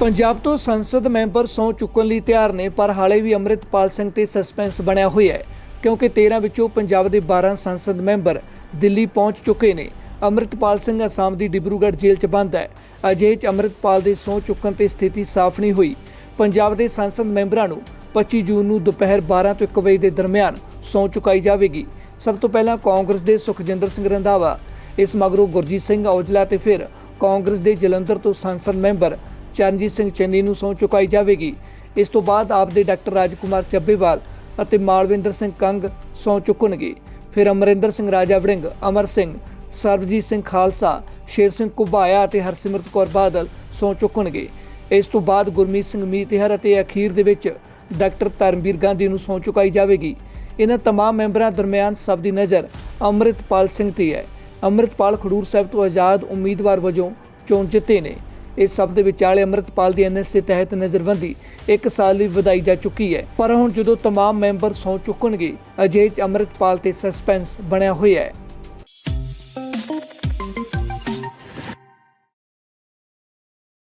ਪੰਜਾਬ ਤੋਂ ਸੰਸਦ ਮੈਂਬਰ ਸਹੁੰ ਚੁੱਕਣ ਲਈ ਤਿਆਰ ਨੇ, ਪਰ ਹਾਲੇ ਵੀ ਅੰਮ੍ਰਿਤਪਾਲ ਸਿੰਘ ਤੇ ਸਸਪੈਂਸ ਬਣਿਆ ਹੋਇਆ ਹੈ, ਕਿਉਂਕਿ 13 ਵਿੱਚੋਂ ਪੰਜਾਬ ਦੇ 12 ਸੰਸਦ ਮੈਂਬਰ ਦਿੱਲੀ ਪਹੁੰਚ ਚੁੱਕੇ ਨੇ। ਅੰਮ੍ਰਿਤਪਾਲ ਸਿੰਘ ਅਸਾਮ ਦੀ ਡਿਬਰੂਗੜ੍ਹ ਜੇਲ੍ਹ 'ਚ ਬੰਦ ਹੈ। ਅਜਿਹੇ 'ਚ ਅੰਮ੍ਰਿਤਪਾਲ ਦੇ ਸਹੁੰ ਚੁੱਕਣ ਤੇ ਸਥਿਤੀ ਸਾਫ਼ ਨਹੀਂ ਹੋਈ। ਪੰਜਾਬ ਦੇ ਸੰਸਦ ਮੈਂਬਰਾਂ ਨੂੰ 25 ਜੂਨ ਨੂੰ ਦੁਪਹਿਰ 12 ਤੋਂ 1 ਵਜੇ ਦੇ ਦਰਮਿਆਨ ਸਹੁੰ ਚੁਕਾਈ ਜਾਵੇਗੀ। ਸਭ ਤੋਂ ਪਹਿਲਾਂ ਕਾਂਗਰਸ ਦੇ ਸੁਖਜਿੰਦਰ ਸਿੰਘ ਰੰਧਾਵਾ, ਇਸ ਮਗਰੋਂ ਗੁਰਜੀਤ ਸਿੰਘ ਔਜਲਾ ਤੇ ਫਿਰ ਕਾਂਗਰਸ ਦੇ ਜਲੰਧਰ ਤੋਂ ਸੰਸਦ ਮੈਂਬਰ ਚਰਨਜੀਤ ਸਿੰਘ ਚੰਨੀ ਨੂੰ ਸਹੁੰ ਚੁਕਾਈ ਜਾਵੇਗੀ। ਇਸ ਤੋਂ ਬਾਅਦ ਆਪ ਦੇ ਡਾਕਟਰ ਰਾਜਕੁਮਾਰ ਚੱਬੇਵਾਲ ਅਤੇ ਮਾਲਵਿੰਦਰ ਸਿੰਘ ਕੰਗ ਸਹੁੰ ਚੁੱਕਣਗੇ। ਫਿਰ ਅਮਰਿੰਦਰ ਸਿੰਘ, ਰਾਜਾ ਵੜਿੰਗ, ਅਮਰ ਸਿੰਘ, ਸਰਬਜੀਤ ਸਿੰਘ ਖਾਲਸਾ, ਸ਼ੇਰ ਸਿੰਘ ਕੁਬਾਇਆ ਅਤੇ ਹਰਸਿਮਰਤ ਕੌਰ ਬਾਦਲ ਸਹੁੰ ਚੁੱਕਣਗੇ। ਇਸ ਤੋਂ ਬਾਅਦ ਗੁਰਮੀਤ ਸਿੰਘ ਮੀਤਿਹਰ ਅਤੇ ਅਖੀਰ ਦੇ ਵਿੱਚ ਡਾਕਟਰ ਧਰਮਵੀਰ ਗਾਂਧੀ ਨੂੰ ਸਹੁੰ ਚੁਕਾਈ ਜਾਵੇਗੀ। ਇਹਨਾਂ ਤਮਾਮ ਮੈਂਬਰਾਂ ਦਰਮਿਆਨ ਸਭ ਦੀ ਨਜ਼ਰ ਅੰਮ੍ਰਿਤਪਾਲ ਸਿੰਘ ਤੇ ਹੈ। ਅੰਮ੍ਰਿਤਪਾਲ ਖਡੂਰ ਸਾਹਿਬ ਤੋਂ ਆਜ਼ਾਦ ਉਮੀਦਵਾਰ ਵਜੋਂ ਚੋਣ ਜਿੱਤੇ ਨੇ। ਇਸ ਸਭ ਦੇ ਵਿਚਾਲੇ ਅੰਮ੍ਰਿਤਪਾਲ ਦੀ ਐਨਐਸਏ ਤਹਿਤ ਨਜ਼ਰਬੰਦੀ 1 ਸਾਲ ਲਈ ਵਧਾਈ ਜਾ ਚੁੱਕੀ ਹੈ। ਪਰ ਹੁਣ ਜਦੋਂ ਤਮਾਮ ਮੈਂਬਰ ਸਹੁੰ ਚੁੱਕਣਗੇ, ਅਜਿਹੇ 'ਚ ਅੰਮ੍ਰਿਤਪਾਲ ਤੇ ਸਸਪੈਂਸ ਬਣਿਆ ਹੋਇਆ ਹੈ।